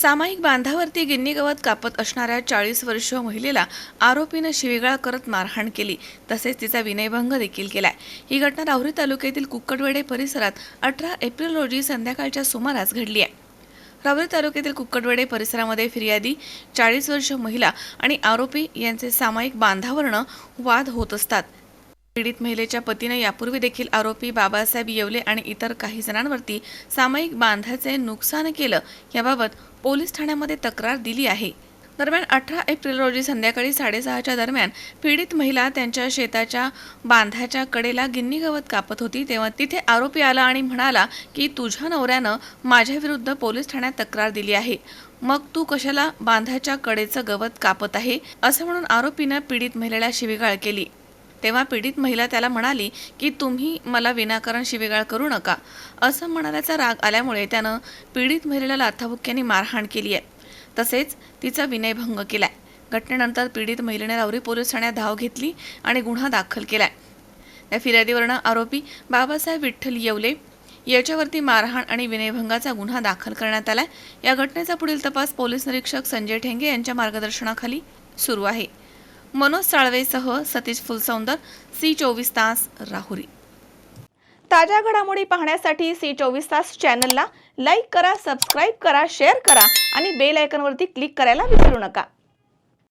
सामायिक बांधावरती गिन्नी गवत कापत असणाऱ्या चाळीस वर्षीय महिलेला आरोपीनं शिवीगाळ करत मारहाण केली. तसेच तिचा विनयभंग देखील केलाय. ही घटना राहुरी तालुक्यातील कुक्कडवेडे परिसरात अठरा एप्रिल रोजी संध्याकाळच्या सुमारास घडली आहे. रावरी तालुक्यातील कुक्कडवेडे परिसरामध्ये फिर्यादी चाळीस वर्ष महिला आणि आरोपी यांचे सामायिक बांधावरनं वाद होत असतात. पीडित महिलेच्या पतीने यापूर्वी देखील आरोपी बाबासाहेब येवले आणि इतर काही जणांवरती सामायिक बांधाचे नुकसान केलं याबाबत पोलीस ठाण्यामध्ये तक्रार दिली आहे. दरम्यान अठरा एप्रिल रोजी संध्याकाळी साडेसहाच्या दरम्यान पीडित महिला त्यांच्या शेताच्या बांधाच्या कडेला गिन्नी गवत कापत होती तेव्हा तिथे आरोपी आला आणि म्हणाला की तुझ्या नवऱ्यानं माझ्या विरुद्ध पोलीस ठाण्यात तक्रार दिली आहे. मग तू कशाला बांधाच्या कडेचं गवत कापत आहे? असं म्हणून आरोपीनं पीडित महिलेला शिवीगाळ केली. तेव्हा पीडित महिला त्याला म्हणाली की तुम्ही मला विनाकारण शिवेगाळ करू नका. असं म्हणाल्याचा राग आल्यामुळे त्यानं पीडित महिलेला लाथाबुक्क्यांनी मारहाण केली आहे. तसेच तिचा विनयभंग केलाय. घटनेनंतर पीडित महिलेने रावरी पोलीस ठाण्यात धाव घेतली आणि गुन्हा दाखल केलाय. या फिर्यादीवरनं आरोपी बाबासाहेब विठ्ठल येवले याच्यावरती मारहाण आणि विनयभंगाचा गुन्हा दाखल करण्यात आलाय. या घटनेचा पुढील तपास पोलीस निरीक्षक संजय ठेंगे यांच्या मार्गदर्शनाखाली सुरू आहे. मनोज साळवेसह सतीश फुलसौंदर सी चोवीस तास राहुरी. ताज्या घडामोडी पाहण्यासाठी सी चोवीस तास चॅनलला लाईक करा सबस्क्राईब करा शेअर करा आणि बेल आयकनवरती क्लिक करायला विसरू नका.